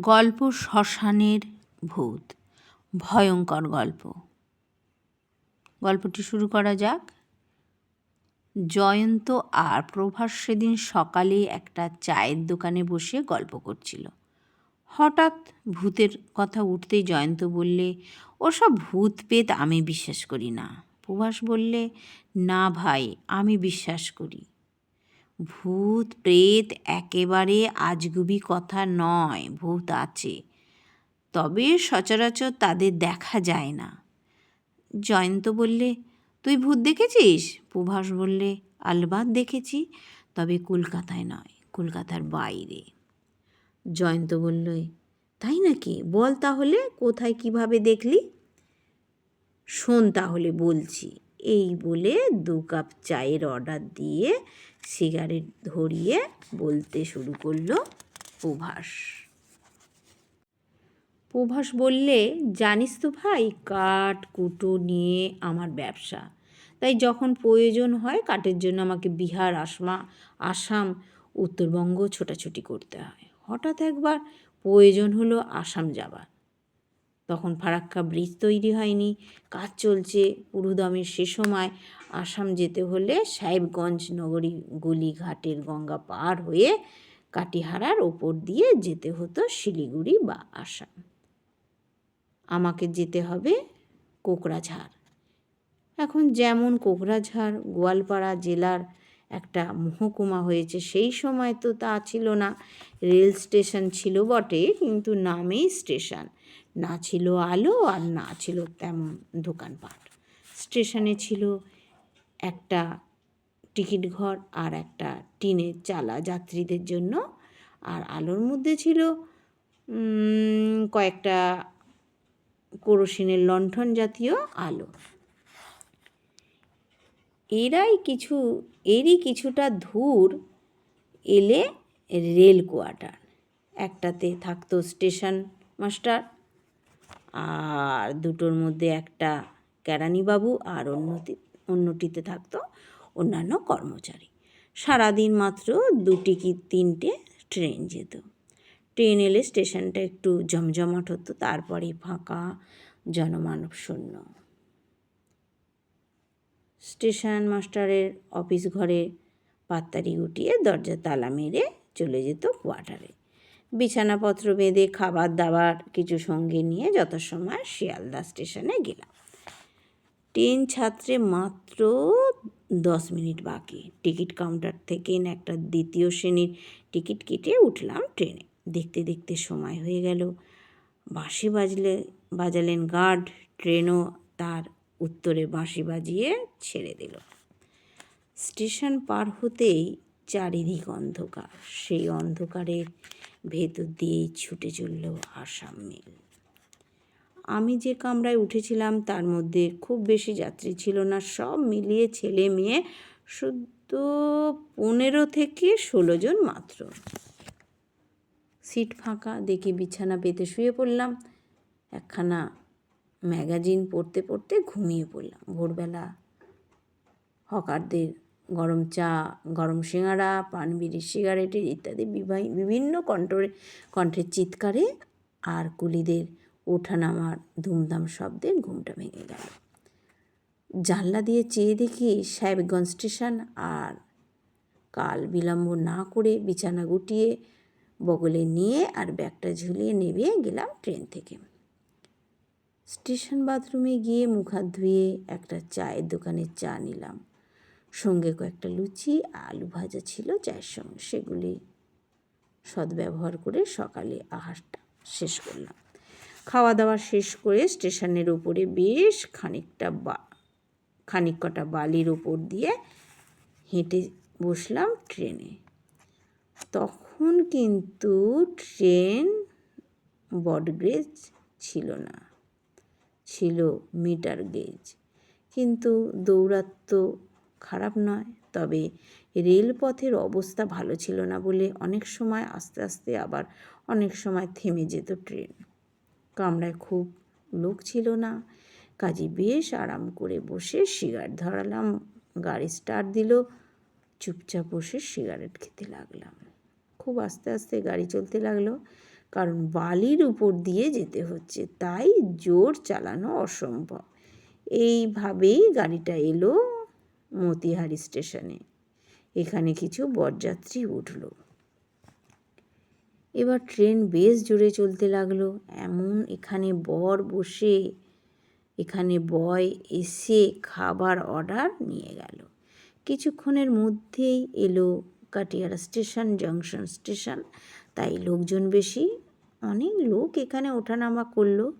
গল্প শ্মশানের ভূত। ভয়ঙ্কর গল্প। গল্পটি শুরু করা যাক। জয়ন্ত আর প্রভাস সেদিন সকালে একটা চায়ের দোকানে বসে গল্প করছিল। হঠাৎ ভূতের কথা উঠতেই জয়ন্ত বললে, ওসব ভূত পেত আমি বিশ্বাস করি না। প্রভাস বললে, না ভাই, আমি বিশ্বাস করি। ভূত, প্রেত একেবারে আজগুবি কথা নয়, ভূত আছে। তবে সচরাচর তাদের দেখা যায় না। জয়ন্ত বললে, তুই ভূত দেখেছিস? প্রভাস বললে, আলবাদ দেখেছি, তবে কলকাতায় নয়, কলকাতার বাইরে। জয়ন্ত বলল, তাই নাকি? বল তাহলে, কোথায় কীভাবে দেখলি? শোন তাহলে, বলছি। এই বলে দু কাপ চায়ের অর্ডার দিয়ে সিগারেট ধরিয়ে বলতে শুরু করল প্রভাস। প্রভাস বললে, জানিস তো ভাই, কাঠ, কুটো নিয়ে আমার ব্যবসা। তাই যখন প্রয়োজন হয়, কাঠের জন্য আমাকে বিহার, আসমা, আসাম, উত্তরবঙ্গ ছোটাছুটি করতে হয়। হঠাৎ একবার প্রয়োজন হলো আসাম যাবার। তখন ফারাক্কা ব্রিজ তৈরি হয়নি। কাজ চলছে পুরুদমের সে সময়। আসাম যেতে হলে সাহেবগঞ্জ নগরী গলি ঘাটের গঙ্গা পার হয়ে কাটিহারার ওপর দিয়ে যেতে হতো শিলিগুড়ি বা আসাম। আমাকে যেতে হবে কোকরাঝাড় এখন যেমন কোকরাঝাড় গোয়ালপাড়া জেলার একটা মহকুমা হয়েছে, সেই সময় তো তা ছিল না। রেল স্টেশন ছিল বটে, কিন্তু নামেই স্টেশন। না ছিল আলো আর না ছিল তেমন দোকানপাট। স্টেশনে ছিল একটা টিকিট ঘর আর একটা টিনের চালা যাত্রীদের জন্য আর আলোর মধ্যে ছিল কয়েকটা কেরোসিনের লণ্ঠন জাতীয় আলো। এরাই কিছু, এরই কিছুটা ধূর এলে রেল কোয়ার্টার। একটাতে থাকতো স্টেশন মাস্টার আর দুটোর মধ্যে একটা কেরানিবাবু আর অন্যটি অন্যটিতে থাকতো অন্যান্য কর্মচারী। সারাদিন মাত্র দুটি কি তিনটে ট্রেন যেত। ট্রেন এলে স্টেশনটা একটু জমজমাট হতো, তারপরে ফাঁকা জনমানব শূন্য। স্টেশন মাস্টারের অফিস ঘরে পাত্তারি গুটিয়ে দরজা তালা মেরে চলে যেত কোয়ার্টারে। বিছানাপত্র বেঁধে খাবার দাবার কিছু সঙ্গে নিয়ে যথাসময় শিয়ালদা স্টেশনে গেলাম। ট্রেন ছাত্রে মাত্র দশ মিনিট বাকি। টিকিট কাউন্টার থেকে একটা দ্বিতীয় শ্রেণির টিকিট কেটে উঠলাম ট্রেনে। দেখতে দেখতে সময় হয়ে গেল। বাঁশি বাজলে, বাজালেন গার্ড। ট্রেনও তার উত্তরে বাঁশি বাজিয়ে ছেড়ে দিল। স্টেশন পার হতেই চারিদিক অন্ধকার। সেই অন্ধকারের ভেতর দিয়েই ছুটে চলল আসাম মেল। আমি যে কামরায় উঠেছিলাম, তার মধ্যে খুব বেশি যাত্রী ছিল না। সব মিলিয়ে ছেলে মেয়ে শুধু পনেরো থেকে ষোলো জন মাত্র। সিট ফাঁকা দেখে বিছানা পেতে শুয়ে পড়লাম। একখানা ম্যাগাজিন পড়তে পড়তে ঘুমিয়ে পড়লাম। ভোরবেলা হকারদের গরম চা, গরম সিঙাড়া পান বিড়ি সিগারেটের ইত্যাদি বিভিন্ন কণ্ঠরে, কণ্ঠের চিৎকারে আর কুলিদের ওঠানামার ধুমধাম শব্দে ঘুমটা ভেঙে গেল। জানলা দিয়ে চেয়ে দেখি সাহেবগঞ্জ স্টেশন আর কাল বিলম্ব না করে বিছানা গুটিয়ে বগলে নিয়ে আর ব্যাগটা ঝুলিয়ে নেবে গেলাম ট্রেন থেকে। স্টেশন বাথরুমে গিয়ে মুখ হাত ধুয়ে একটা চায়ের দোকানে চা নিলাম। সঙ্গে কয়েকটা লুচি, আলু ভাজা ছিল, চায়ের সঙ্গে সেগুলি সদ্ব্যবহার করে সকালে আহারটা শেষ করলাম। খাওয়া দাওয়া শেষ করে স্টেশনের উপরে বেশ খানিকটা বা, খানিক কটা বালির ওপর দিয়ে হেঁটে বসলাম ট্রেনে। তখন কিন্তু ট্রেন বডগ্রেজ ছিল না, ছিল মিটার গেজ কিন্তু দৌড়াত্ম খারাপ নয়, তবে রেলপথের অবস্থা ভালো ছিল না বলে অনেক সময় আস্তে আস্তে আবার অনেক সময় থেমে যেত ট্রেন। কামরায় খুব লোক ছিল না। কাজে বেশ আরাম করে বসে সিগারেট ধরালাম, গাড়ি স্টার্ট দিল, চুপচাপ বসে সিগারেট খেতে লাগলাম। খুব আস্তে আস্তে গাড়ি চলতে লাগল, কারণ বালির উপর দিয়ে যেতে হচ্ছে, তাই জোর চালানো অসম্ভব। এইভাবেই গাড়িটা এলো মতিহারি স্টেশনে। এখানে কিছু বরযাত্রী উঠল। এবার ট্রেন বেশ জোরে চলতে লাগল। এমন এখানে বর বসে, এখানে বয় এসে খাবার অর্ডার নিয়ে গেল। কিছুক্ষণের মধ্যেই এলো কাটিয়ারা স্টেশন, জংশন স্টেশন। তাই লোকজন বেশি, অনেক লোক এখানে ওঠানামা করল।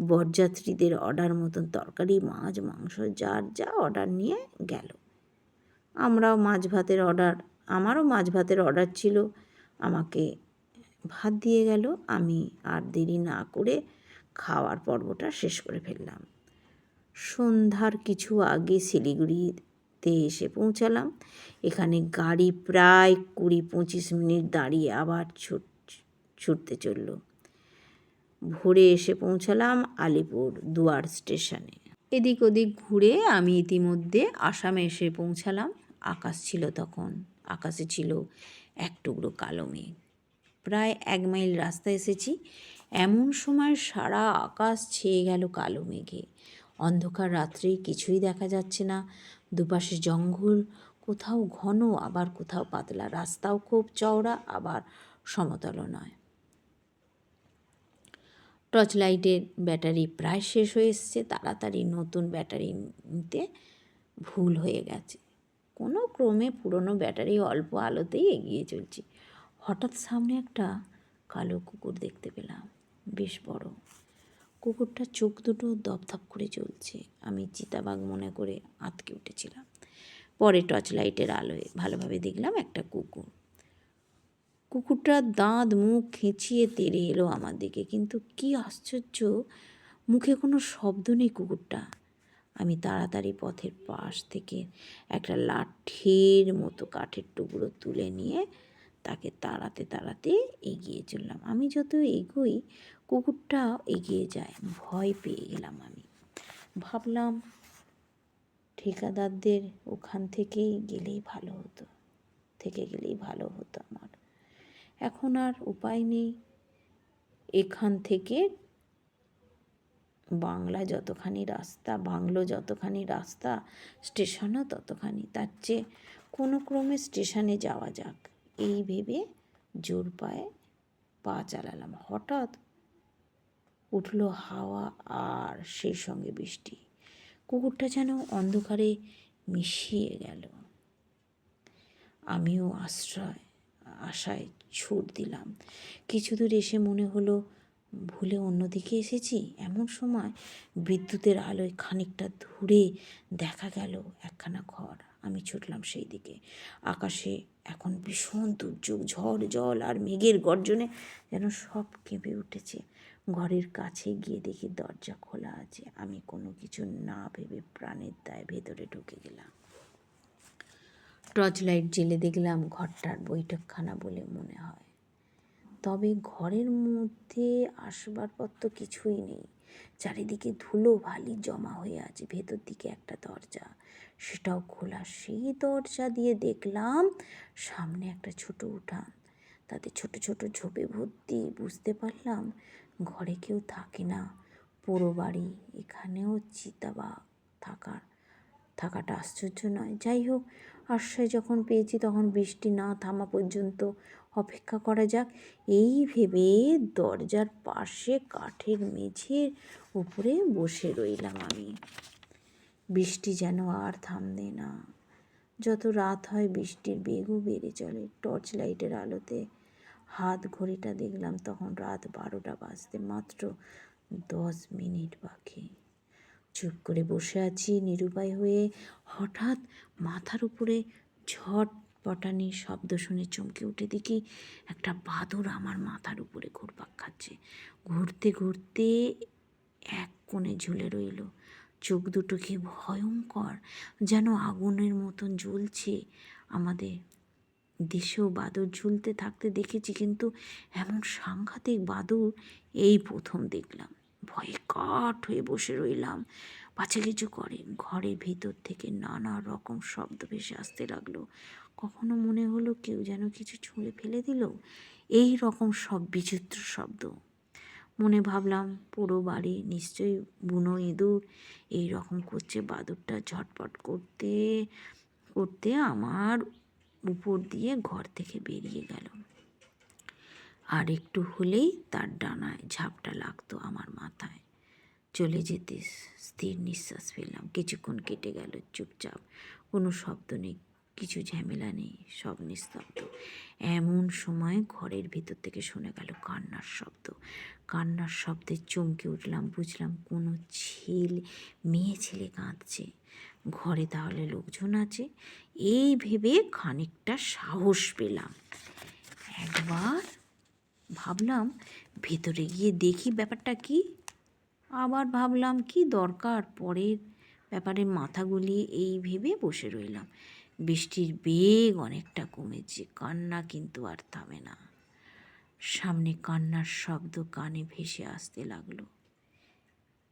বরযাত্রীদের অর্ডার মতন তরকারি, মাছ, মাংস, যার যা অর্ডার নিয়ে গেল। আমরাও মাছ ভাতের অর্ডার, আমারও মাছ ভাতের অর্ডার ছিল। আমাকে ভাত দিয়ে গেল। আমি আর দেরি না করে খাওয়ার পর্বটা শেষ করে ফেললাম। সন্ধ্যার কিছু আগে শিলিগুড়িতে এসে পৌঁছালাম। এখানে গাড়ি প্রায় কুড়ি পঁচিশ মিনিট দাঁড়িয়ে আবার ছুট, ছুটতে চলল। ভোরে এসে পৌঁছালাম আলিপুর দুয়ার স্টেশনে। এদিক ওদিক ঘুরে আমি ইতিমধ্যে আসামে এসে পৌঁছালাম। আকাশ ছিল তখন, আকাশে ছিল এক টুকরো কালো মেঘ। প্রায় এক মাইল রাস্তা এসেছি। এমন সময় সারা আকাশ ছেয়ে গেল কালো মেঘে। অন্ধকার রাত্রে কিছুই দেখা যাচ্ছে না। দুপাশে জঙ্গল, কোথাও ঘন, আবার কোথাও পাতলা। রাস্তাও খুব চওড়া, আবার সমতল নয়। টর্চ লাইটের ব্যাটারি প্রায় শেষ হয়ে এসছে। তাড়াতাড়ি নতুন ব্যাটারি নিতে ভুল হয়ে গেছে। কোনো ক্রমে পুরনো ব্যাটারি অল্প আলোতেই এগিয়ে চলছি। হঠাৎ সামনে একটা কালো কুকুর দেখতে পেলাম। বেশ বড়। কুকুরটার চোখ দুটো দপধপ করে চলছে। আমি চিতাবাঘ মনে করে আতকে উঠেছিলাম। পরে টর্চ লাইটের আলোয় ভালোভাবে দেখলাম একটা কুকুর। কুকুরটার দাঁত মুখ খেঁচিয়ে তেড়ে এলো আমার দিকে। কিন্তু কি আশ্চর্য, মুখে কোনো শব্দ নেই কুকুরটা। আমি তাড়াতাড়ি পথের পাশ থেকে একটা লাঠের মতো কাঠের টুকরো তুলে নিয়ে তাকে তাড়াতে তাড়াতে এগিয়ে চললাম। আমি যত এগোই, কুকুরটা এগিয়ে যায়। ভয় পেয়ে গেলাম আমি। ভাবলাম, ঠিকাদারদের ওখান থেকেই গেলেই ভালো হতো, থেকে গেলেই ভালো হতো আমার। এখন আর উপায় নেই। এখান থেকে বাংলা যতখানি রাস্তা, বাংলো যতখানি রাস্তা, স্টেশনও ততখানি। তার চেয়ে কোনো ক্রমে স্টেশনে যাওয়া যাক। এই ভেবে জোর পায়ে পা চালালাম। হঠাৎ উঠল হাওয়া আর সেই সঙ্গে বৃষ্টি। কুকুরটা যেন অন্ধকারে মিশিয়ে গেল। আমিও আশ্রয় আশায় ছুট দিলাম। কিছু দূর এসে মনে হলো, ভুলে অন্যদিকে এসেছি? এমন সময় বিদ্যুতের আলোয় খানিকটা দূরে দেখা গেল একখানা ঘর। আমি ছুটলাম সেই দিকে। আকাশে এখন ভীষণ দুর্যোগ, ঝড়, জল আর মেঘের গর্জনে যেন সব কেঁপে উঠেছে। ঘরের কাছে গিয়ে দেখি দরজা খোলা আছে। আমি কোনো কিছু না ভেবে প্রাণের দায় ভেতরে ঢুকে গেলাম। টর্চ লাইট জেলে দেখলাম ঘরটার বৈঠকখানা বলে মনে হয়। তবে ঘরের মধ্যে আসবাবপত্র কিছুই নেই। চারিদিকে ধুলো ভালি জমা হয়ে আছে, ভেতর দিকে একটা দরজা। সেটাও খোলা। সেই দরজা দিয়ে দেখলাম সামনে একটা ছোট উঠান। তাতে ছোট ছোট ঝোপে ভর্তি। বুঝতে পারলাম ঘরে কেউ থাকে না। পোড়ো বাড়ি এখানেও চিতাবাঘ থাকার থাকাটা আশ্চর্য নয়। যাই হোক, আশ্রয় যখন পেয়েছি তখন বৃষ্টি না থামা পর্যন্ত অপেক্ষা করা যাক। এই ভেবে দরজার পাশে কাঠের মেঝের উপরে বসে রইলাম আমি। বৃষ্টি যেন আর থামবে না। যত রাত হয় বৃষ্টির বেগও বেড়ে চলে টর্চ লাইটের আলোতে। হাত ঘড়িটা দেখলাম তখন রাত বারোটা বাজতে মাত্র দশ মিনিট বাকি। চুপ করে বসে আছি নিরুপায় হয়ে। হঠাৎ মাথার উপরে ঝট পটানি শব্দ শুনে চমকে উঠে দেখি একটা বাদুর আমার মাথার উপরে ঘুরপাক খাচ্ছে। ঘুরতে ঘুরতে এক কোণে ঝুলে রইল। চোখ দুটো কি ভয়ঙ্কর যেন আগুনের মতন জ্বলছে। আমাদের দেশেও বাদুর ঝুলতে থাকতে দেখেছি কিন্তু এমন সাংঘাতিক বাদুর এই প্রথম দেখলাম। ভয়ে কাঠ হয়ে বসে রইলাম। পাছে কিছু করে। ঘরের ভিতর থেকে নানা রকম শব্দ ভেসে আসতে লাগল। কখনো মনে হলো কেউ যেন কিছু ছুঁড়ে ফেলে দিল? এই রকম সব বিচিত্র শব্দ। মনে ভাবলাম, পুরো বাড়ি নিশ্চয়ই বুনো ইঁদুর। এই রকম করছে বাদুরটা ঝটপট করতে করতে আমার উপর দিয়ে ঘর থেকে বেরিয়ে গেল। আর একটু হলেই তার ডানায় ঝাপটা লাগতো আমার মাথায়। চলে যেতে স্থির নিঃশ্বাস ফেললাম। কিছুক্ষণ কেটে গেল, চুপচাপ। কোনো শব্দ নেই, কিছু ঝামেলা নেই, সব নিস্তব্ধ। এমন সময় ঘরের ভিতর থেকে শোনা গেল কান্নার শব্দ। কান্নার শব্দে চমকে উঠলাম, বুঝলাম কোনো ছেলে মেয়ে ছেলে কাঁদছে। ঘরে তাহলে লোকজন আছে? এই ভেবে খানিকটা সাহস পেলাম। একবার ভাবলাম ভেতরে গিয়ে দেখি ব্যাপারটা কি। আবার ভাবলাম কি দরকার পরের ব্যাপারে মাথা গুলিয়ে এই ভেবে বসে রইলাম। বৃষ্টির বেগ অনেকটা কমেছে, কান্না কিন্তু আর থামে না। সামনে কান্নার শব্দ কানে ভেসে আসতে লাগল।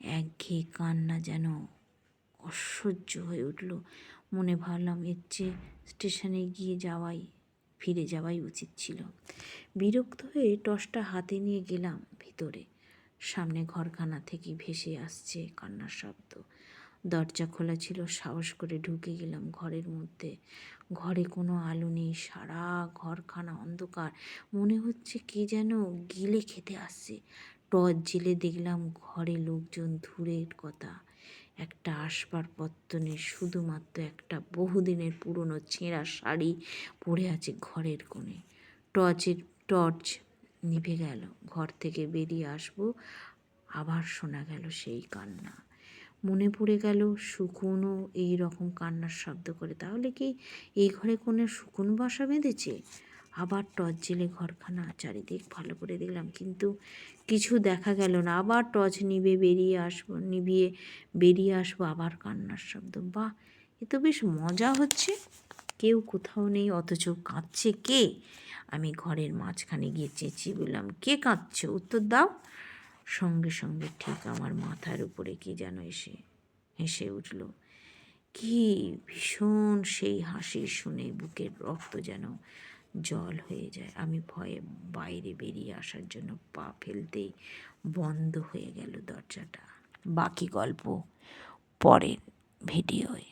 একঘেয়ে কান্না যেন অসহ্য হয়ে উঠল। মনে ভাবলাম এর চেয়ে স্টেশনে গিয়ে যাওয়াই ফিরে যাওয়াই উচিত ছিল। বিরক্ত হয়ে টসটা হাতে নিয়ে গেলাম ভিতরে। সামনে ঘরখানা থেকে ভেসে আসছে কান্নার শব্দ। দরজা খোলা ছিল, সাহস করে ঢুকে গেলাম ঘরের মধ্যে। ঘরে কোনো আলো নেই, সারা ঘরখানা অন্ধকার। মনে হচ্ছে কে যেন গিলে খেতে আসছে। টর্চ জেলে দেখলাম ঘরে লোকজন দূরের কথা। একটা আসবার পত্তনে শুধুমাত্র একটা বহুদিনের পুরনো ছেঁড়া শাড়ি পরে আছে ঘরের কোণে। টর্চের, টর্চ নিভে গেল। ঘর থেকে বেরিয়ে আসব, আবার শোনা গেল সেই কান্না। মনে পড়ে গেল শুকুনও এই রকম কান্নার শব্দ করে। তাহলে কি এই ঘরে কোনো শুকুন বাসা বেঁধেছে? আবার টর্চ জেলে ঘরখানা, চারিদিক ভালো করে দেখলাম, কিন্তু কিছু দেখা গেল না। আবার টর্চ নিবে বেরিয়ে আসব, নিভিয়ে বেরিয়ে আসব আবার কান্নার শব্দ। বাহ! এ তো বেশ মজা হচ্ছে। কেউ কোথাও নেই, অথচ কাঁদছে কে? আমি ঘরের মাঝখানে গিয়ে চেঁচিয়ে বললাম, কে কাঁদছে? উত্তর দাও। সঙ্গে সঙ্গে ঠিক আমার মাথার উপরে কি যেন এসে, হেসে উঠল, কি ভীষণ সেই হাসি শুনে বুকের রক্ত যেন জল হয়ে যায়। আমি ভয়ে বাইরে বেরিয়ে আসার জন্য পা ফেলতেই বন্ধ হয়ে গেল দরজাটা। বাকি গল্প পরের ভিডিওয়।